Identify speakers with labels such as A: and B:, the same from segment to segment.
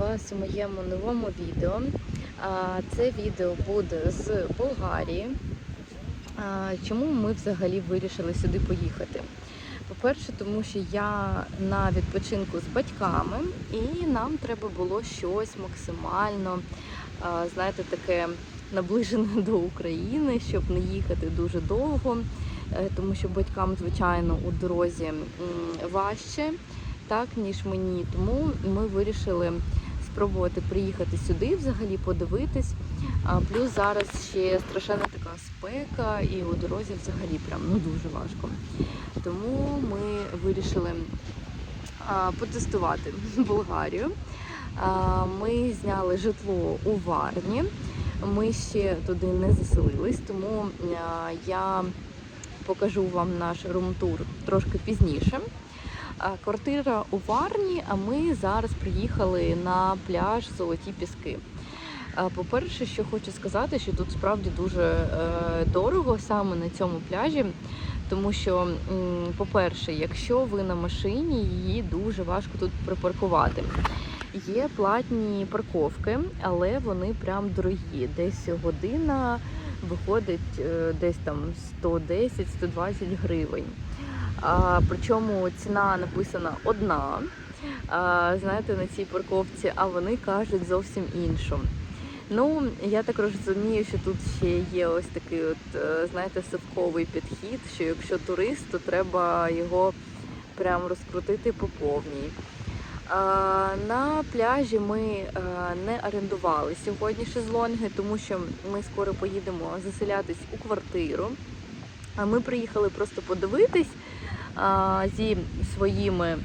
A: Вас у моєму новому відео. Це відео буде з Болгарії. Чому ми взагалі вирішили сюди поїхати? По-перше, тому що я на відпочинку з батьками, і нам треба було щось максимально, знаєте, таке наближене до України, щоб не їхати дуже довго, Е, тому що батькам, звичайно, у дорозі важче так, ніж мені. Тому ми вирішили спробувати приїхати сюди, взагалі подивитись. Плюс зараз ще страшенна така спека, і у дорозі взагалі прям ну дуже важко. Тому ми вирішили а, потестувати Болгарію. Ми зняли житло у Варні. Ми ще туди не заселились, тому я покажу вам наш рум-тур трошки пізніше. Квартира у Варні, а ми зараз приїхали на пляж Золоті Піски. По-перше, що хочу сказати, що тут справді дуже е, дорого саме на цьому пляжі. Тому що, по-перше, якщо ви на машині, її дуже важко тут припаркувати. Є платні парковки, але вони прям дорогі. Десь година виходить е, десь там 110-120 гривень. Причому ціна написана одна, знаєте, на цій парковці, а вони кажуть зовсім іншу. Ну, я так розумію, що тут ще є ось такий, от, е, знаєте, совковий підхід, що якщо турист, то треба його прям розкрутити по повній. На пляжі ми е, не орендували сьогодні шезлонги, тому що ми скоро поїдемо заселятись у квартиру. А ми приїхали просто подивитись зі своїми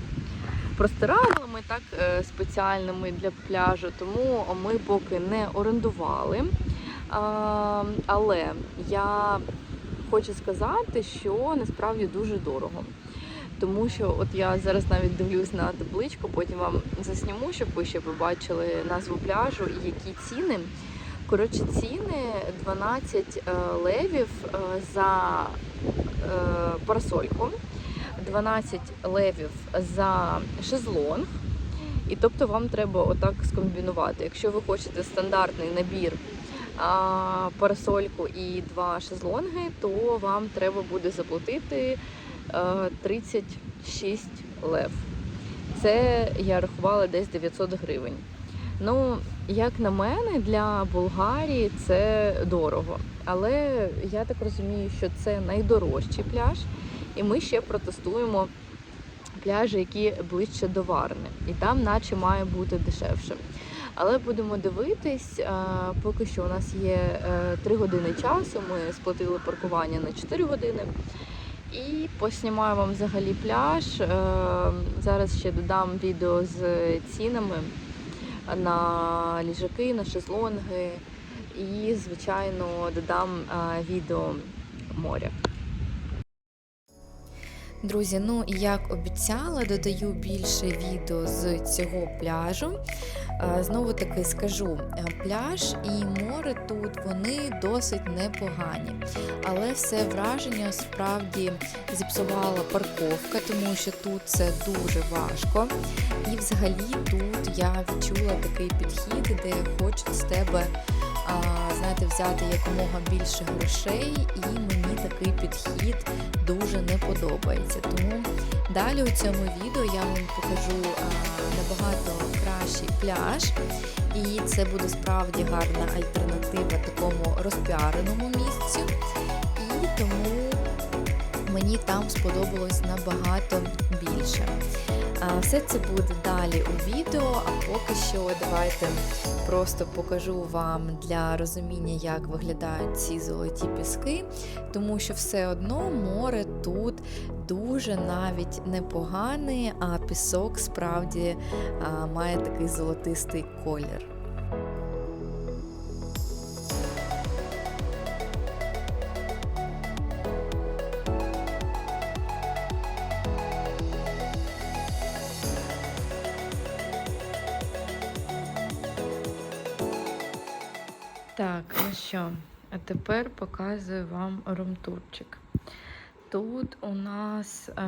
A: простирадлами, так е, спеціальними для пляжу. Тому ми поки не орендували. Але я хочу сказати, що насправді дуже дорого. Тому що от я зараз навіть дивлюсь на табличку, потім вам засніму, щоб ви ще побачили назву пляжу і які ціни. Коротше, ціни 12 е, левів е, за парасольку, 12 левів за шезлонг. І тобто вам треба отак скомбінувати. Якщо ви хочете стандартний набір а, парасольку і два шезлонги, то вам треба буде заплатити е, 36 лев. Це я рахувала десь 900 гривень. Ну, як на мене, для Болгарії це дорого. Але я так розумію, що це найдорожчий пляж, і ми ще протестуємо пляжі, які ближче до Варни. І там, наче, має бути дешевше. Але будемо дивитись, е, поки що у нас є 3 години часу. Ми сплатили паркування на 4 години. І поснімаю вам взагалі пляж. Е, Зараз ще додам відео з цінами на ліжаки, на шезлонги. І, звичайно, додам е, відео моря.
B: Друзі, ну як обіцяла, додаю більше відео з цього пляжу. Е, Знову таки скажу, е, пляж і море тут вони досить непогані, але все враження справді зіпсувала парковка, тому що тут це дуже важко. І взагалі тут я відчула такий підхід, де хочуть з тебе знаєте, взяти якомога більше грошей, і мені такий підхід дуже не подобається. Тому далі у цьому відео я вам покажу набагато кращий пляж, і це буде справді гарна альтернатива такому розпіареному місцю. І тому мені там сподобалось набагато більше. Все це буде далі у відео, а поки що давайте просто покажу вам для розуміння, як виглядають ці золоті піски, тому що все одно море тут дуже навіть непогане, а пісок справді має такий золотистий колір.
A: Так, ну що, а тепер показую вам румтурчик. Тут у нас е,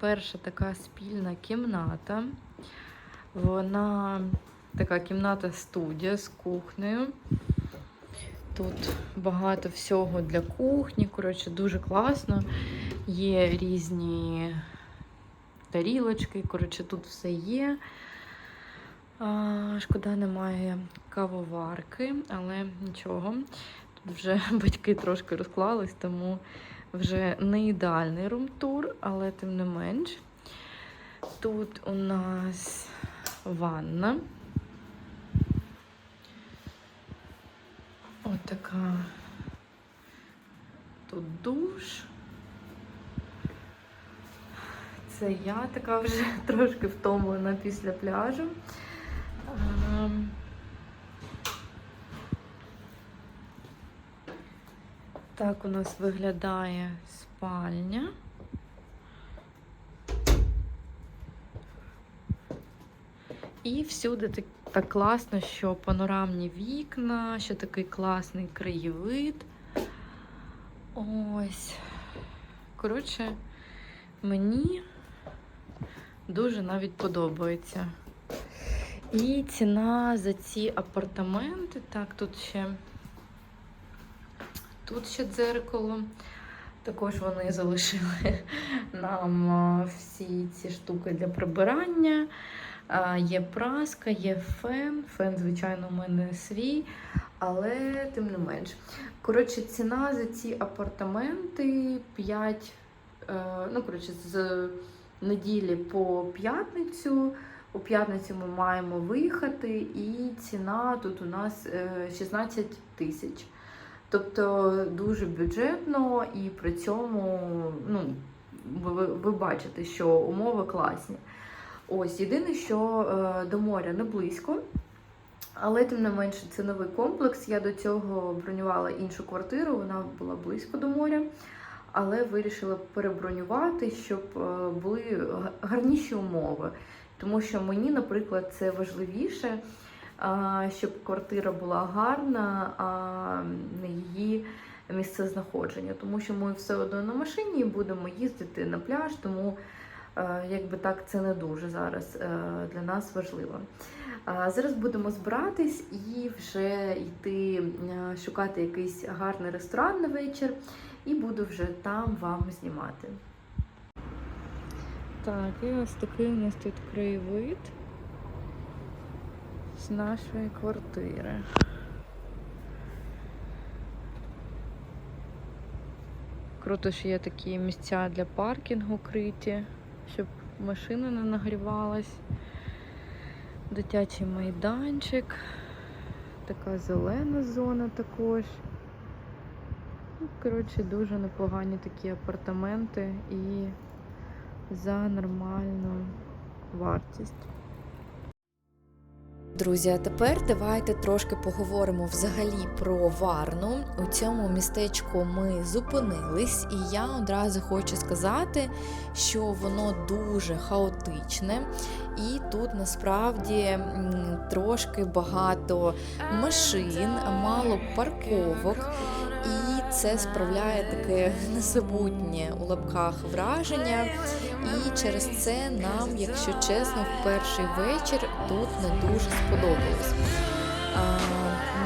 A: перша така спільна кімната. Вона така кімната студія з кухнею. Тут багато всього для кухні. Коротше, дуже класно. Є різні тарілочки. Коротше, тут все є. Шкода, немає кавоварки, але нічого. Тут вже батьки трошки розклались, тому вже не ідеальний румтур, але тим не менш. Тут у нас ванна. От така. Тут душ. Це я така вже трошки втомлена після пляжу. Ем, Так у нас виглядає спальня. І всюди так, так класно, що панорамні вікна, що такий класний краєвид. Ось. Коротше, мені дуже навіть подобається. І ціна за ці апартаменти. Так, тут ще тут ще дзеркало. Також вони залишили нам всі ці штуки для прибирання. Є праска, є фен. Фен, звичайно, у мене свій, але тим не менш. Коротше, ціна за ці апартаменти 5, е, ну, коротше, з неділі по п'ятницю. У п'ятницю ми маємо виїхати, і ціна тут у нас е, 16 тисяч. Тобто дуже бюджетно і при цьому ну, ви, ви бачите, що умови класні. Ось єдине, що е, до моря не близько, але тим не менше це новий комплекс. Я до цього бронювала іншу квартиру, вона була близько до моря, але вирішила перебронювати, щоб е, були гарніші умови. Тому що мені, наприклад, це важливіше, щоб квартира була гарна, а не її місце знаходження. Тому що ми все одно на машині будемо їздити на пляж, тому якби так це не дуже зараз е, для нас важливо. Зараз будемо збиратись і вже йти шукати якийсь гарний ресторан на вечір, і буду вже там вам знімати. Так, і ось такий у нас тут краєвид з нашої квартири. Круто, що є такі місця для паркінгу криті, щоб машина не нагрівалась. Дитячий майданчик, така зелена зона також. Ну, Коротше, дуже непогані такі апартаменти і за нормальну вартість.
B: Друзі, а тепер давайте трошки поговоримо взагалі про Варну. У цьому містечку ми зупинились, і я одразу хочу сказати, що воно дуже хаотичне, і тут насправді трошки багато машин, мало парковок. Це справляє таке незабутнє у лапках враження. І через це нам, якщо чесно, в перший вечір тут не дуже сподобалось.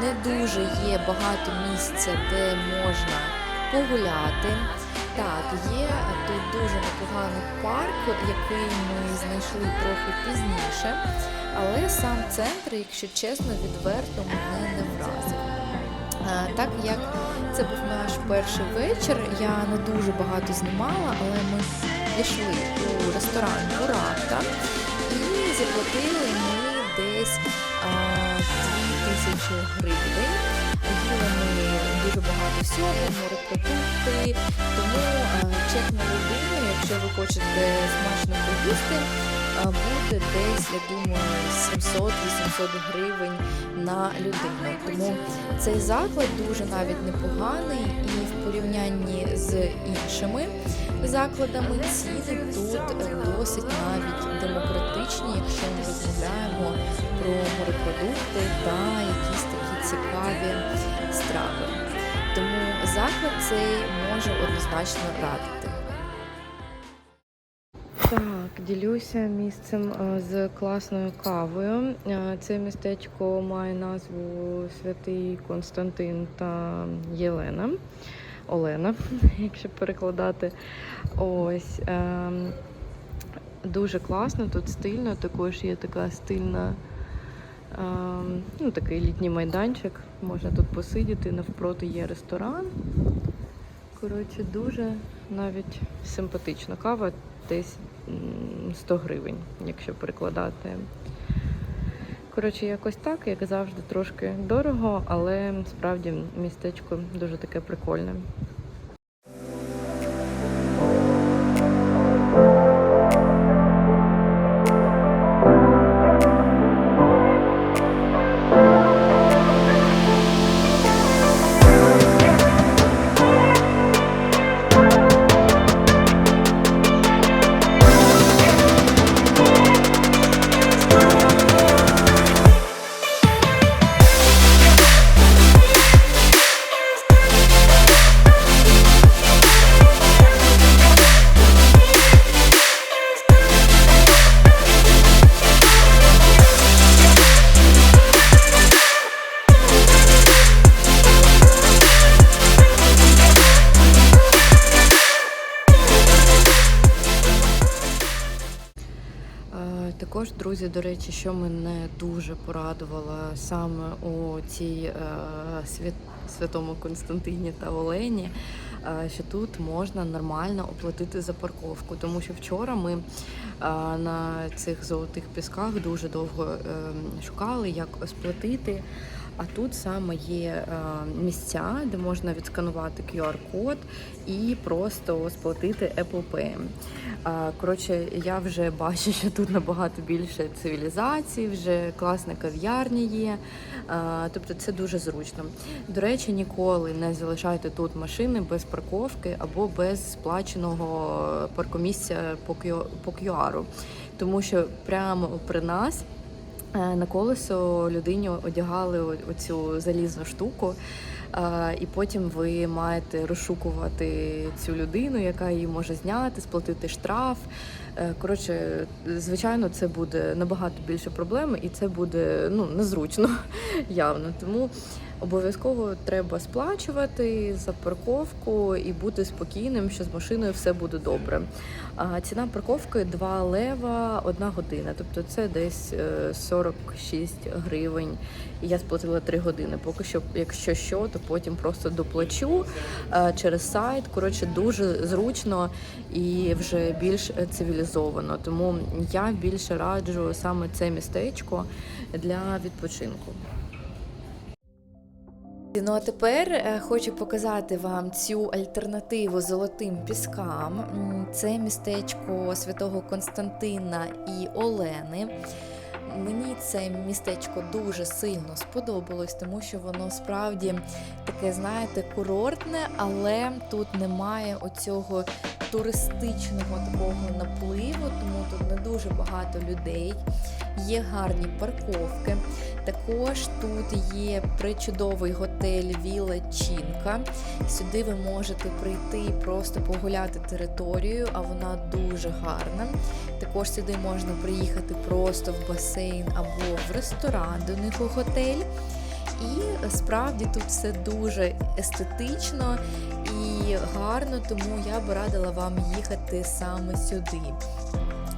B: Не дуже є багато місця, де можна погуляти. Так, є тут дуже непоганий парк, який ми знайшли трохи пізніше, але сам центр, якщо чесно, відверто мене не вразив. Так як це був наш перший вечір, я не дуже багато знімала, але ми пішли у ресторан Бурата і заплатили ми десь а, 2 тисячі гривень. Їли ми дуже багато всього, морепродукти, тому чек на людину, якщо ви хочете смачно поїсти, буде десь, я думаю, 700-800 гривень на людину. Тому цей заклад дуже навіть непоганий і в порівнянні з іншими закладами ціни тут е, досить навіть демократичні, якщо ми розмовляємо про морепродукти та якісь такі цікаві страви. Тому заклад цей може однозначно радити.
A: Так, ділюся місцем е, з класною кавою. Е, Це містечко має назву Святий Константин та Єлена. Олена, якщо перекладати. Ось. ем, Дуже класно, тут стильно, також є така стильна, ну, такий літній майданчик. Можна тут посидіти, навпроти є ресторан. Коротше, дуже навіть симпатична кава, десь 100 гривень, якщо перекладати. Коротше, якось так, як завжди, трошки дорого, але справді містечко дуже таке прикольне. Друзі, до речі, що мене дуже порадувало саме у цій е, свят, святому Константині та Олені, е, що тут можна нормально оплатити за парковку. Тому що вчора ми е, на цих золотих пісках дуже довго е, шукали, як сплатити. А тут саме є е, місця, де можна відсканувати QR-код і просто сплатити Apple Pay. Коротше, я вже бачу, що тут набагато більше цивілізації, вже класна кав'ярня є. Тобто це дуже зручно. До речі, ніколи не залишайте тут машини без парковки або без сплаченого паркомісця по QR. Тому що прямо при нас. Е, На колесо людині одягали оцю залізну штуку, е, і потім ви маєте розшукувати цю людину, яка її може зняти, сплатити штраф. Е, Коротше, звичайно, це буде набагато більше проблем, і це буде ну незручно явно. Тому обов'язково треба сплачувати за парковку і бути спокійним, що з машиною все буде добре. Ціна парковки 2 лева 1 година, тобто це десь е, 46 гривень. Я сплатила 3 години. Поки що, якщо що, то потім просто доплачу е, через сайт. Коротше, дуже зручно і вже більш е, цивілізовано. Тому я більше раджу саме це містечко для відпочинку.
B: Ну а тепер е, хочу показати вам цю альтернативу золотим піскам. Це містечко святого Константина і Олени. Мені це містечко дуже сильно сподобалось, тому що воно справді таке, знаєте, курортне, але тут немає оцього туристичного такого напливу, тому тут не дуже багато людей. Є гарні парковки. Також тут є причудовий готель Віла Чінка. Сюди ви можете прийти і просто погуляти територією, а вона дуже гарна. Також сюди можна приїхати просто в басейн або в ресторан до них у готель. І справді тут все дуже естетично і гарно, тому я б радила вам їхати саме сюди.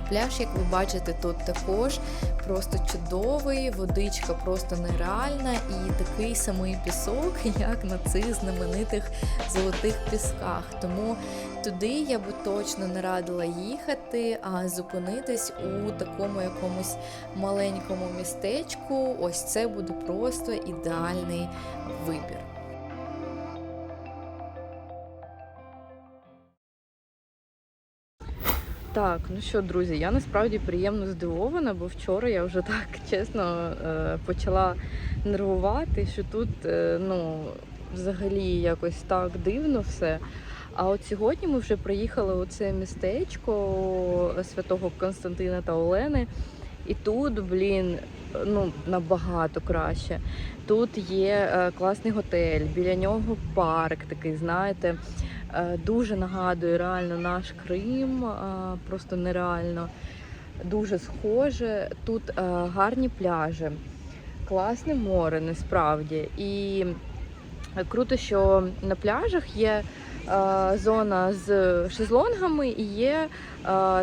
B: Пляж, як ви бачите, тут також просто чудовий, водичка просто нереальна і такий самий пісок, як на цих знаменитих золотих пісках. Тому туди я би точно не радила їхати, а зупинитись у такому якомусь маленькому містечку. Ось це буде просто ідеальний вибір.
A: Так, ну що, друзі, я насправді приємно здивована, бо вчора я вже так чесно е, почала нервувати, що тут е, ну, взагалі якось так дивно все. А от сьогодні ми вже приїхали у це містечко святого Константина та Олени. І тут, блін, ну набагато краще. Тут є е, класний готель, біля нього парк такий, знаєте. Е, Дуже нагадує реально наш Крим, е, просто нереально. Дуже схоже. Тут е, гарні пляжі, класне море насправді. І круто, що на пляжах є зона з шезлонгами і є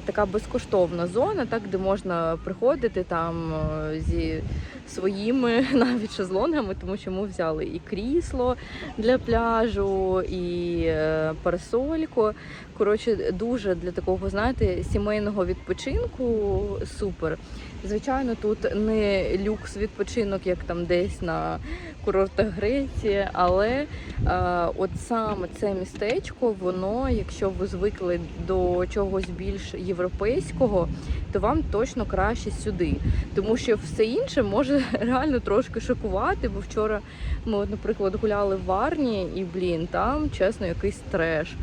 A: така безкоштовна зона, так, де можна приходити там е, зі своїми навіть шезлонгами, тому що ми взяли і крісло для пляжу, і е, парасольку. Коротше, дуже для такого, знаєте, сімейного відпочинку супер. Звичайно, тут не люкс відпочинок, як там десь на курортах Греції, але е, от саме це містечко, воно, якщо ви звикли до чогось більш європейського, то вам точно краще сюди. Тому що все інше може реально трошки шокувати. Бо вчора ми, наприклад, гуляли в Варні, і блін, там чесно якийсь треш.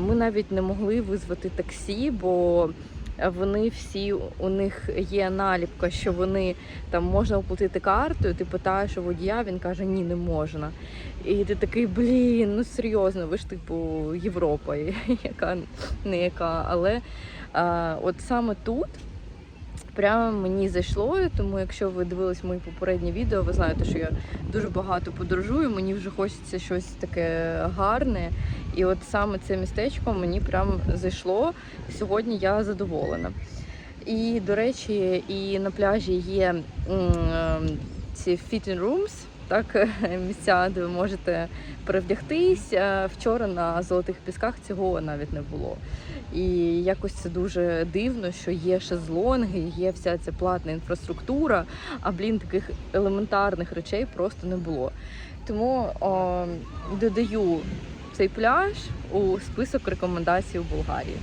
A: Ми навіть не могли визвати таксі, бо вони всі у них є наліпка, що вони там можна оплатити картою. Ти питаєш у водія, він каже, ні, не можна. І ти такий, блін, ну серйозно, ви ж типу Європа, яка не яка. Але а, от саме тут. Прямо мені зайшло, тому якщо ви дивились мої попередні відео, ви знаєте, що я дуже багато подорожую. Мені вже хочеться щось таке гарне. І от саме це містечко мені прям зайшло. Сьогодні я задоволена. І, до речі, і на пляжі є ці fitting rooms, так, місця, де ви можете перевдягтись. Е, Вчора на золотих пісках цього навіть не було. І якось це дуже дивно, що є шезлонги, є вся ця платна інфраструктура, а блін, таких елементарних речей просто не було. Тому о, додаю цей пляж у список рекомендацій у Болгарії.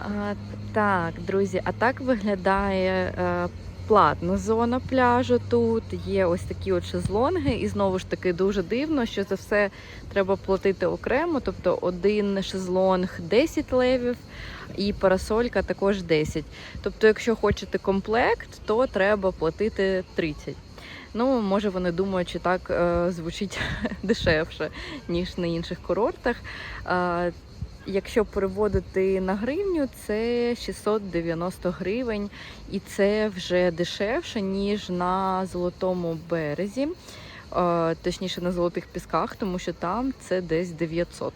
A: А, так, друзі, а так виглядає е, платна зона пляжу тут. Є ось такі от шезлонги, і знову ж таки дуже дивно, що за все треба платити окремо. Тобто один шезлонг 10 левів і парасолька також 10. Тобто, якщо хочете комплект, то треба платити 30. Ну, може, вони думають, що так е, звучить дешевше, ніж на інших курортах. Е, Якщо переводити на гривню, це 690 гривень, і це вже дешевше, ніж на золотому березі, е, точніше на золотих пісках, тому що там це десь 900.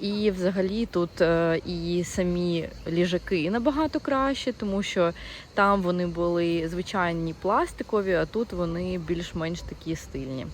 A: І взагалі тут е, і самі ліжаки набагато краще, тому що там вони були звичайні пластикові, а тут вони більш-менш такі стильні.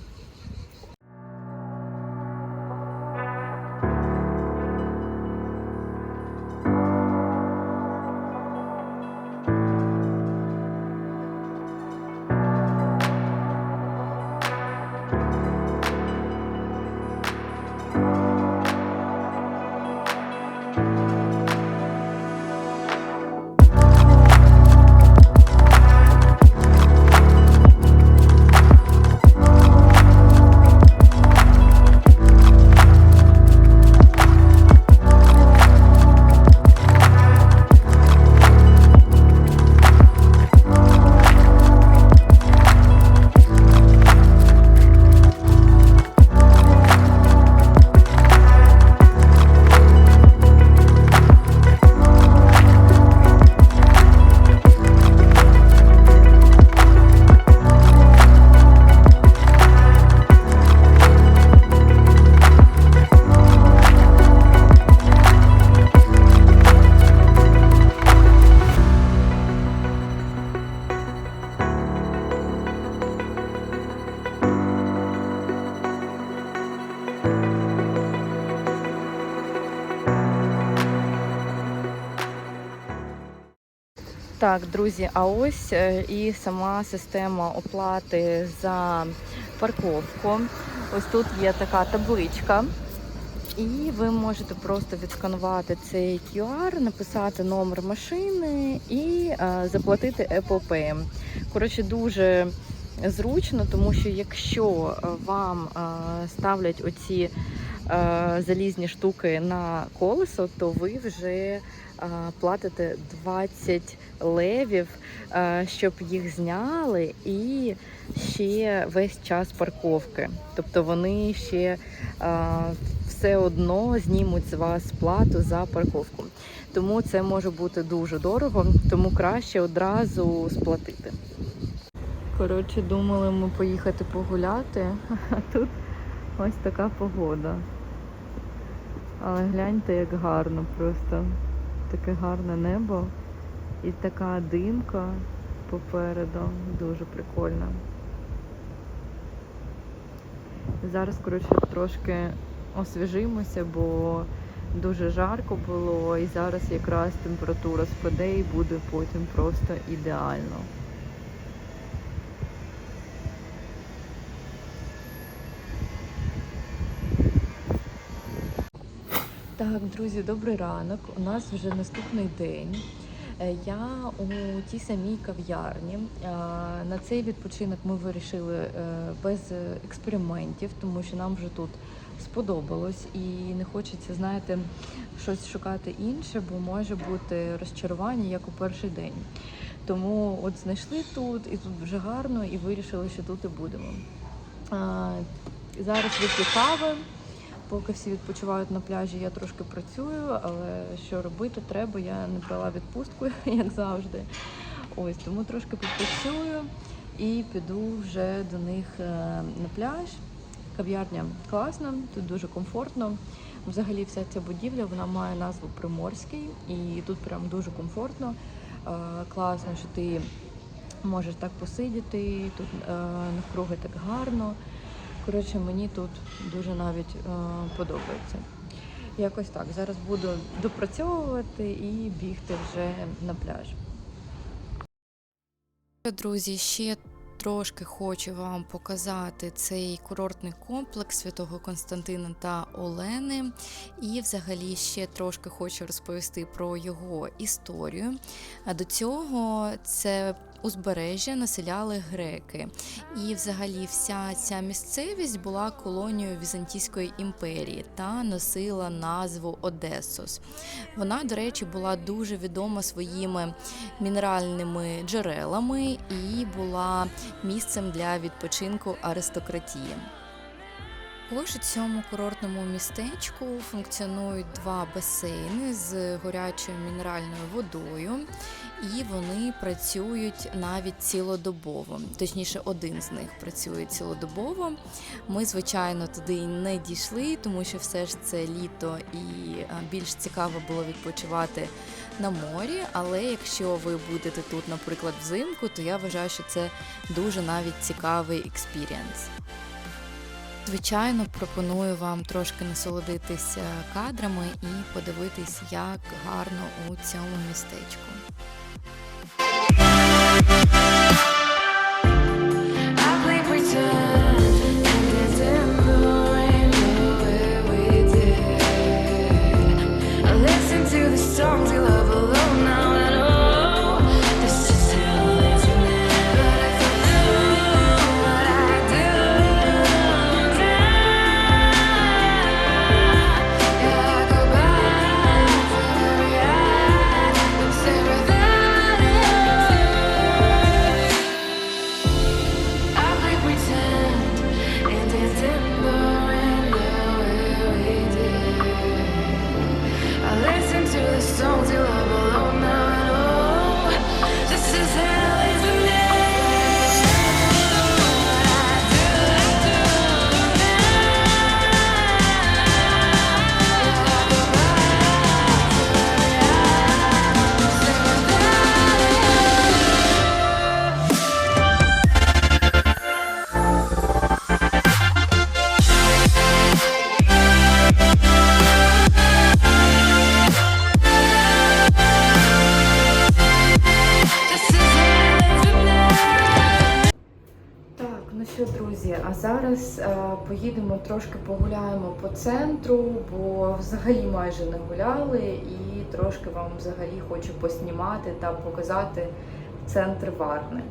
A: Так, друзі, а ось е, і сама система оплати за парковку. Ось тут є така табличка. І ви можете просто відсканувати цей QR, написати номер машини і е, заплатити Apple Pay. Коротше, дуже зручно, тому що якщо е, вам ставлять оці залізні штуки на колесо, то ви вже платите 20 левів, е, щоб їх зняли, і ще весь час парковки. Тобто вони ще е, все одно знімуть з вас плату за парковку. Тому це може бути дуже дорого, тому краще одразу сплатити. Коротше, думали ми поїхати погуляти, а тут ось така погода. Але гляньте, як гарно просто. Таке гарне небо і така димка попереду. Дуже прикольно. Зараз, коротше, трошки освіжимося, бо дуже жарко було, і зараз якраз температура спаде і буде потім просто ідеально. Так, друзі, добрий ранок. У нас вже наступний день. Е, Я у тій самій кав'ярні. Е, На цей відпочинок ми вирішили е, без експериментів, тому що нам вже тут сподобалось і не хочеться, знаєте, щось шукати інше, бо може бути розчарування як у перший день. Тому от знайшли тут, і тут вже гарно, і вирішили, що тут і будемо. Зараз вип'ю кави. Поки всі відпочивають на пляжі, я трошки працюю, але що робити треба, я не брала відпустку, як завжди. Ось тому трошки попрацюю і піду вже до них е, на пляж. Кав'ярня класна, тут дуже комфортно. Взагалі, вся ця будівля вона має назву Приморський, і тут прям дуже комфортно. Е, Класно, що ти можеш так посидіти, тут е, навкруги так гарно. Коротше, мені тут дуже навіть е, подобається. Якось так. Зараз буду допрацьовувати і бігти вже на пляж.
B: Друзі, ще трошки хочу вам показати цей курортний комплекс святого Константина та Олени. І взагалі ще трошки хочу розповісти про його історію. А до цього це узбережжя населяли греки. І взагалі вся ця місцевість була колонією Візантійської імперії та носила назву Одесос. Вона, до речі, була дуже відома своїми мінеральними джерелами і була місцем для відпочинку аристократії. Також у цьому курортному містечку функціонують два басейни з гарячою мінеральною водою, і вони працюють навіть цілодобово. Точніше, один з них працює цілодобово. Ми, звичайно, туди не дійшли, тому що все ж це літо і більш цікаво було відпочивати на морі. Але якщо ви будете тут, наприклад, взимку, то я вважаю, що це дуже навіть цікавий експірієнс. Звичайно, пропоную вам трошки насолодитися кадрами і подивитись, як гарно у цьому містечку.
C: Thank you.
A: Ну що, друзі, а зараз е, поїдемо трошки погуляємо по центру, бо взагалі майже не гуляли, і трошки вам взагалі хочу поснімати та показати центр Варни.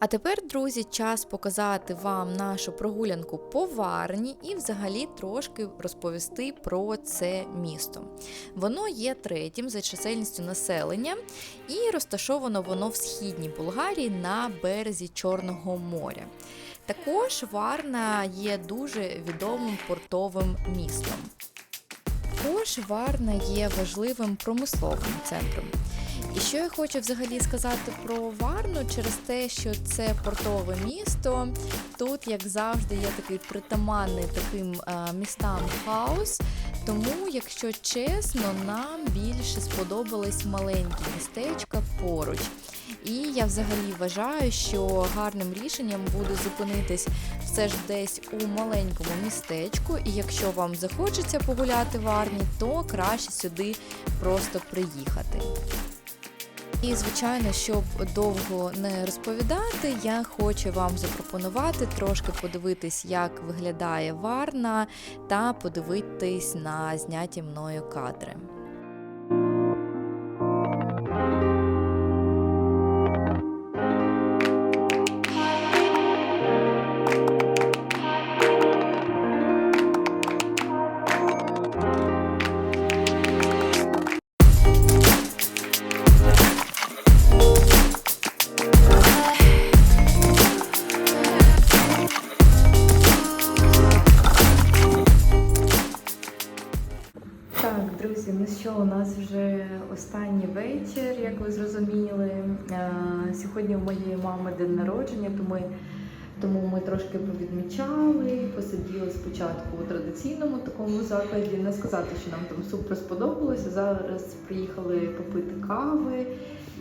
B: А тепер, друзі, час показати вам нашу прогулянку по Варні і взагалі трошки розповісти про це місто. Воно є третім за чисельністю населення і розташовано воно в східній Болгарії на березі Чорного моря. Також Варна є дуже відомим портовим містом. Також Варна є важливим промисловим центром. І що я хочу взагалі сказати про Варну через те, що це портове місто. Тут, як завжди, є такий притаманний таким е, містам хаос. Тому, якщо чесно, нам більше сподобались маленькі містечка поруч. І я взагалі вважаю, що гарним рішенням буде зупинитись все ж десь у маленькому містечку. І якщо вам захочеться погуляти в Арні, то краще сюди просто приїхати. І, звичайно, щоб довго не розповідати, я хочу вам запропонувати трошки подивитись, як виглядає Варна, та подивитись на зняті мною кадри.
A: Що, у нас вже останній вечір, як ви зрозуміли. Е, Сьогодні у моєї мами день народження, тому, тому ми трошки повідмічали, посиділи спочатку у традиційному такому закладі. Не сказати, що нам там супер сподобалося. Зараз приїхали попити кави,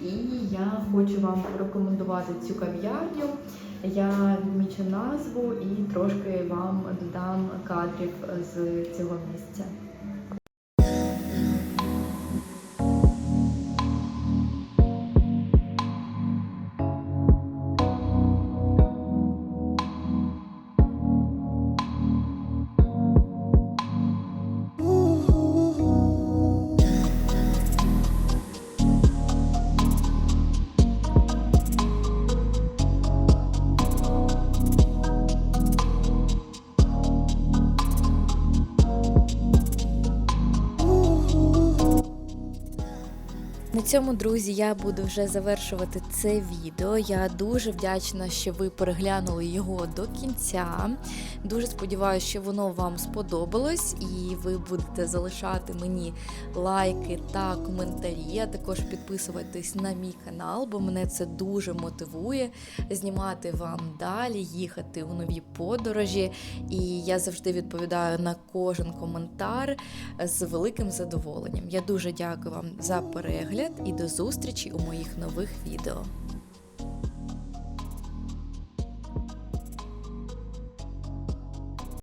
A: і я хочу вам порекомендувати цю кав'ярню. Я відмічу назву і трошки вам додам кадрів з цього місця.
B: Цьому, друзі, я буду вже завершувати це відео. Я дуже вдячна, що ви переглянули його до кінця. Дуже сподіваюся, що воно вам сподобалось, і ви будете залишати мені лайки та коментарі. А також підписуватись на мій канал, бо мене це дуже мотивує знімати вам далі, їхати у нові подорожі. І я завжди відповідаю на кожен коментар з великим задоволенням. Я дуже дякую вам за перегляд і до зустрічі у моїх нових відео.